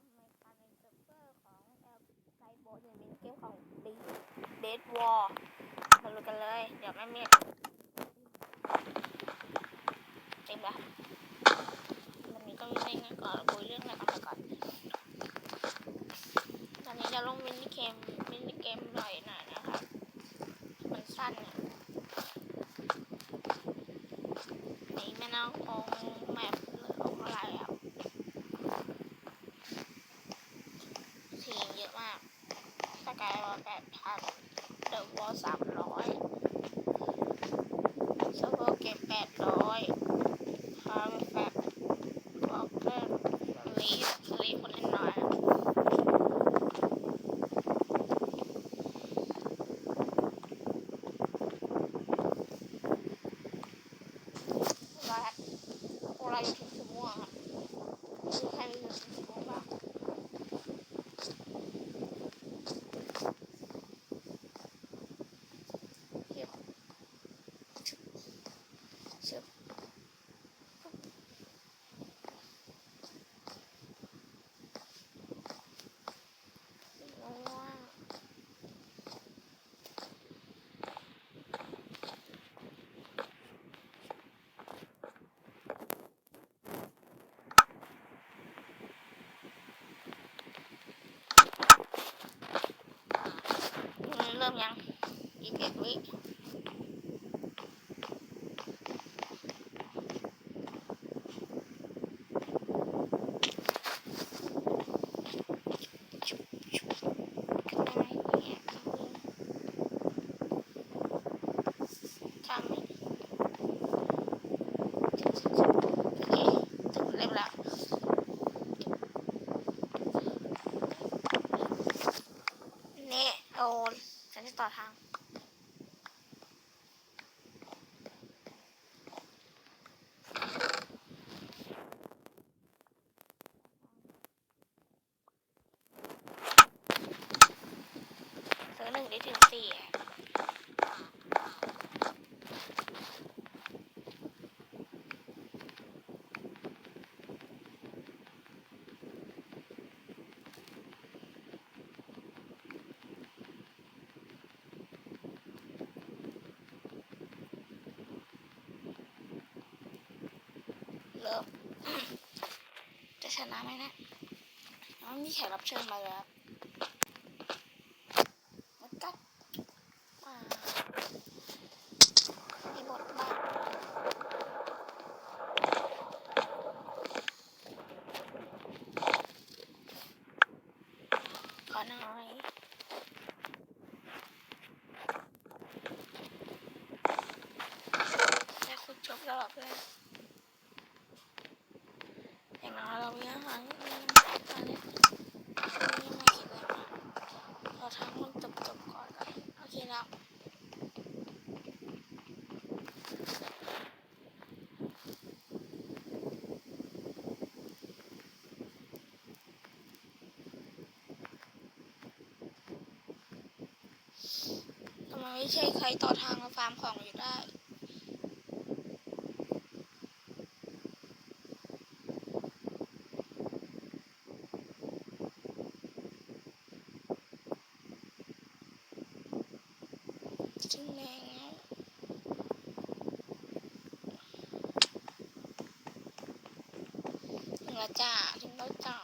มในการเป็นเซิร์ฟเวอร์ของแอลไซโบจะเป็นเกมของดีเดดวอร์มาดูกันเลย เดี๋ยวแม่เมียเต็มละวันนี้ก็ไม่ใช่งั้นก่อนคุยเรื่องอะไรกันก่อนตอนนี้จะลงมินิเกมมินิเกมหน่อยหน่อยนะครับมันสั้นเนี่ยนี่แม่น้องคงแมปหรือของอะไรอะทีมเยอะมากสกายร้อยแปดพัน เดอะวอลสามร้อยเซอร์เวอร์เกมแปดร้อยคาร์แฟกวอลเกอร์ลีฟลีฟคนเล่นน้อยอะ เราเราอยู่ถึงชั่วโมงครับคือใครอยู่ถึงชั่วโมงบ้างเดี๋ยวชึบชึบง่วงเริ่มยังอีกเอ็ดวิชุบชุบกันได้เนี่ยทำอีกโอเคถึงเริ่มแล้ว นี่โอนฉันจะต่อทาง เซอร์หนึ่งได้ถึงสี่อะเริ่ม จะชนะไหมนะอ๋อมีแขกรับเชิญมาแล้วแล้วก็มามีบทบาทขอหน่อยแต่คุณจบแล้วเหรอเพื่อน อย่างน้อยเรามีอาหารตอนนี้ไม่ไม่คิดอะไรมากเราทั้งมันจบจบก่อนเลยโอเคแล้วทำ ไม่ใช่ใครต่อทางมาฟาร์มของอยู่ได้ถึงแล้วถึงแล้วจ้าถึงแล้วจ้า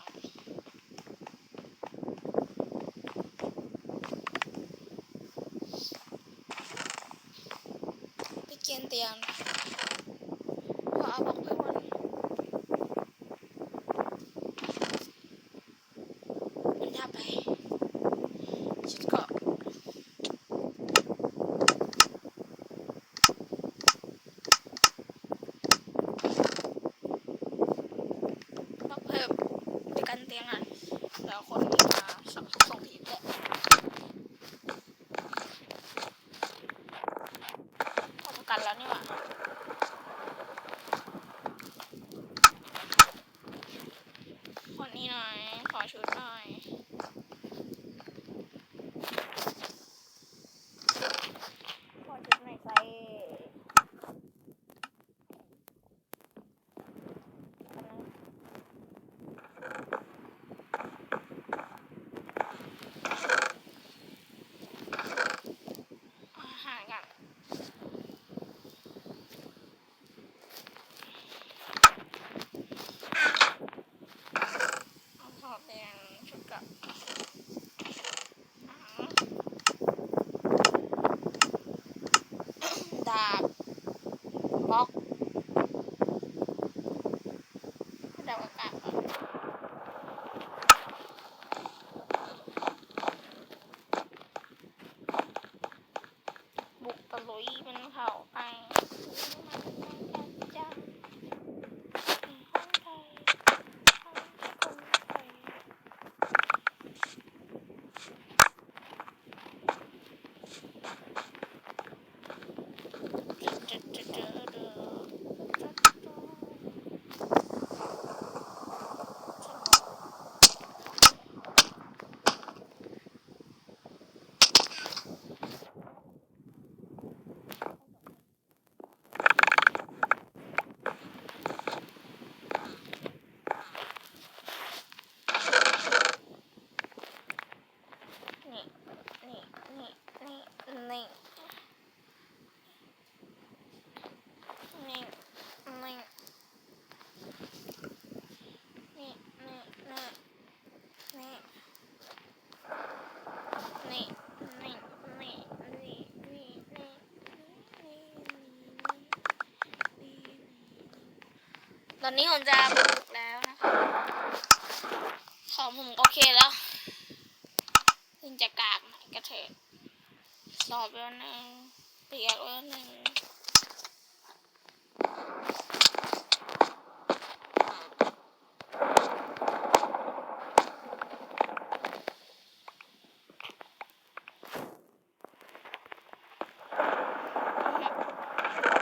ไปเกียน เตอนนี้ผมจะบุกแล้วนะคะของผมโอเคแล้วถึงจะกากหน่อยก็เถอะสอบแล้วนหนึ่งเปียกแล้วนหนึ่ง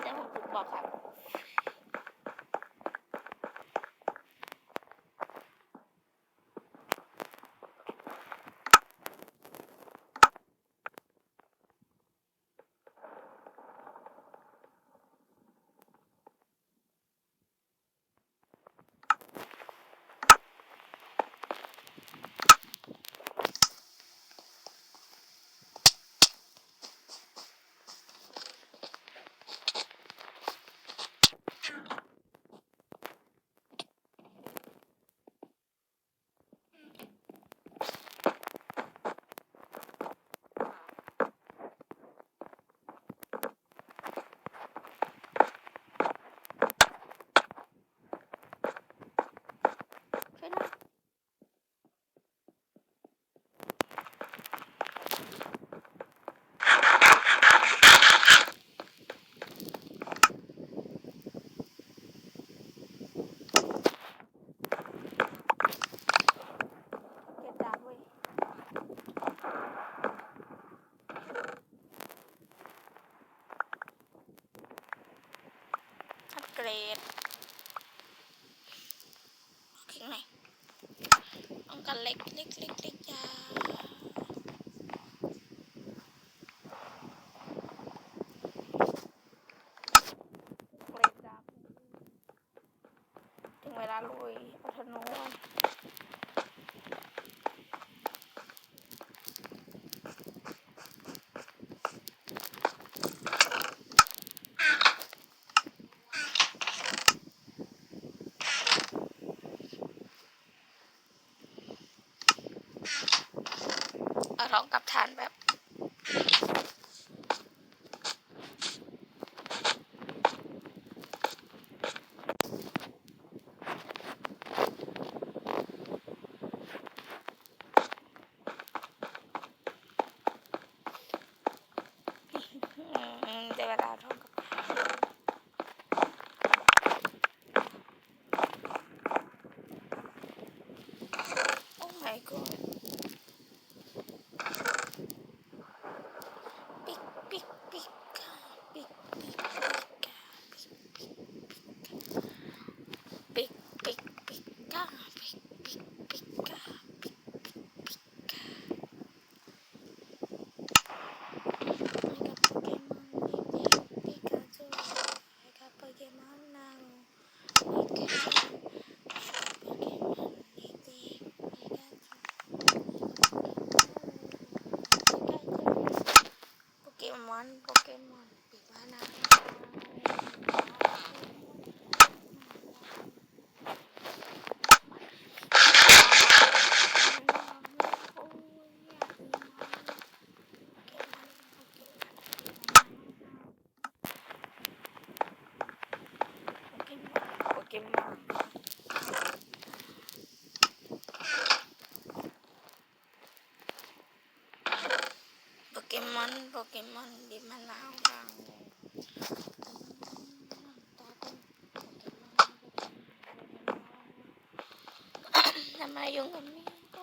เดี๋ยวผมบุกบอกครับ ช่วยหน่อยเก็บดาบเว้ยอัปเก รดโอเคไหนอยป้องการเล็กเล็กเล็กเล็กยาเกรดดาบถึงเวลาลุยเอาธนูก่อนเอา ลองกับฐานแบบอืมได้เวลาท่องกับโอ้ my god ปิกปิกปิกกาปิกปิกปิกกาปิกปิกปิกกาปิกปิกปิกกาปิกปิกปิกกา I got Pokemon now. Pikachu. Pokemon Pikachu. Pokemon Pokemon ปิดมานะโปเกมอนโปเกม อน โปเกมอน ดิมะนาวดังทำไมยุ่งกับนี่ก็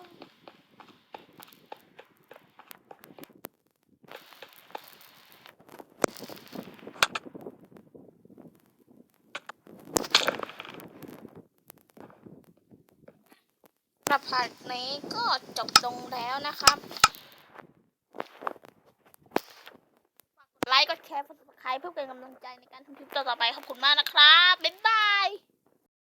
ประพาสนี้ก็จบลงแล้วนะครับ ฝากกดไลค์ กดแชร์กด subscribe เพื่อเป็นกำลังใจในการทำคลิปต่อๆไปขอบคุณมากนะครับบ๊ายบาย